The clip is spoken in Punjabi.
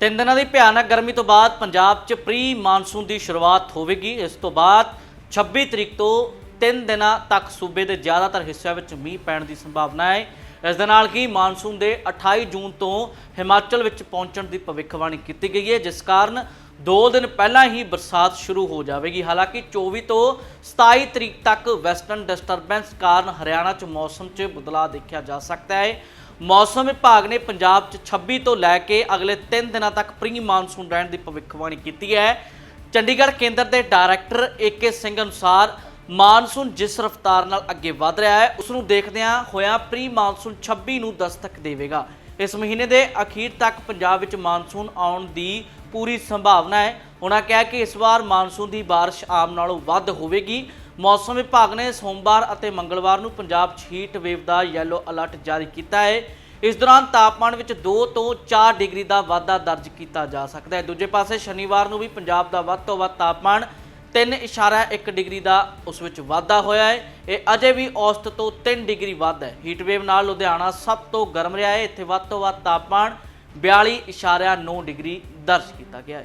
ਤਿੰਨ ਦਿਨਾਂ ਦੀ ਭਿਆਨਕ ਗਰਮੀ ਤੋਂ ਬਾਅਦ ਪੰਜਾਬ 'ਚ ਪ੍ਰੀ ਮਾਨਸੂਨ ਦੀ ਸ਼ੁਰੂਆਤ ਹੋਵੇਗੀ। ਇਸ ਤੋਂ ਬਾਅਦ 26 ਤਰੀਕ ਤੋਂ ਤਿੰਨ ਦਿਨਾਂ ਤੱਕ ਸੂਬੇ ਦੇ ਜ਼ਿਆਦਾਤਰ ਹਿੱਸਿਆਂ ਵਿੱਚ ਮੀਂਹ ਪੈਣ ਦੀ ਸੰਭਾਵਨਾ ਹੈ। ਇਸ ਦੇ ਨਾਲ ਹੀ ਮਾਨਸੂਨ ਦੇ 28 ਜੂਨ ਤੋਂ ਹਿਮਾਚਲ ਵਿੱਚ ਪਹੁੰਚਣ ਦੀ ਭਵਿੱਖਬਾਣੀ ਕੀਤੀ ਗਈ ਹੈ, ਜਿਸ ਕਾਰਨ 2 ਦਿਨ ਪਹਿਲਾਂ ਹੀ ਬਰਸਾਤ ਸ਼ੁਰੂ ਹੋ ਜਾਵੇਗੀ। ਹਾਲਾਂਕਿ 24 ਤੋਂ 27 ਤਰੀਕ ਤੱਕ ਵੈਸਟਰਨ ਡਿਸਟਰਬੈਂਸ ਕਾਰਨ ਹਰਿਆਣਾ 'ਚ ਮੌਸਮ 'ਚ ਬਦਲਾਅ ਦੇਖਿਆ ਜਾ ਸਕਦਾ ਹੈ। ਮੌਸਮ ਵਿਭਾਗ ਨੇ ਪੰਜਾਬ 'ਚ 26 ਤੋਂ ਲੈ ਕੇ ਅਗਲੇ 3 ਦਿਨਾਂ ਤੱਕ ਪ੍ਰੀ ਮਾਨਸੂਨ ਰਹਿਣ ਦੀ ਭਵਿੱਖਬਾਣੀ ਕੀਤੀ ਹੈ। ਚੰਡੀਗੜ੍ਹ ਕੇਂਦਰ ਦੇ ਡਾਇਰੈਕਟਰ ਏਕੇ ਸਿੰਘ ਅਨੁਸਾਰ ਮਾਨਸੂਨ ਜਿਸ ਰਫ਼ਤਾਰ ਨਾਲ ਅੱਗੇ ਵਧ ਰਿਹਾ ਹੈ ਉਸ ਨੂੰ ਦੇਖਦਿਆਂ ਹੋਇਆਂ ਪ੍ਰੀ ਮਾਨਸੂਨ 26 ਨੂੰ ਦਸਤਕ ਦੇਵੇਗਾ। ਇਸ ਮਹੀਨੇ ਦੇ ਅਖੀਰ ਤੱਕ ਪੰਜਾਬ ਵਿੱਚ ਮਾਨਸੂਨ ਆਉਣ ਦੀ ਪੂਰੀ ਸੰਭਾਵਨਾ ਹੈ। ਉਹਨਾਂ ਕਿਹਾ ਕਿ ਇਸ ਵਾਰ ਮਾਨਸੂਨ ਦੀ ਬਾਰਿਸ਼ ਆਮ ਨਾਲੋਂ ਵੱਧ ਹੋਵੇਗੀ। ਮੌਸਮ ਵਿਭਾਗ ਨੇ ਸੋਮਵਾਰ ਅਤੇ ਮੰਗਲਵਾਰ ਨੂੰ ਪੰਜਾਬ 'ਚ ਹੀਟ ਵੇਵ ਦਾ ਯੈਲੋ ਅਲਰਟ ਜਾਰੀ ਕੀਤਾ ਹੈ। ਇਸ ਦੌਰਾਨ ਤਾਪਮਾਨ ਵਿੱਚ 2 ਤੋਂ 4 ਡਿਗਰੀ ਦਾ ਵਾਧਾ ਦਰਜ ਕੀਤਾ ਜਾ ਸਕਦਾ ਹੈ। ਦੂਜੇ ਪਾਸੇ ਸ਼ਨੀਵਾਰ ਨੂੰ ਵੀ ਪੰਜਾਬ ਦਾ ਵੱਧ ਤੋਂ ਵੱਧ ਤਾਪਮਾਨ 3.1 ਡਿਗਰੀ ਦਾ ਉਸ ਵਿੱਚ ਵਾਧਾ ਹੋਇਆ ਹੈ। ਇਹ ਅਜੇ ਵੀ ਔਸਤ ਤੋਂ 3 ਡਿਗਰੀ ਵੱਧ ਹੈ। ਹੀਟ ਵੇਵ ਨਾਲ ਲੁਧਿਆਣਾ ਸਭ ਤੋਂ ਗਰਮ ਰਿਹਾ ਹੈ। ਇੱਥੇ ਵੱਧ ਤੋਂ ਵੱਧ ਤਾਪਮਾਨ 42.9 ਡਿਗਰੀ ਦਰਜ ਕੀਤਾ ਗਿਆ ਹੈ।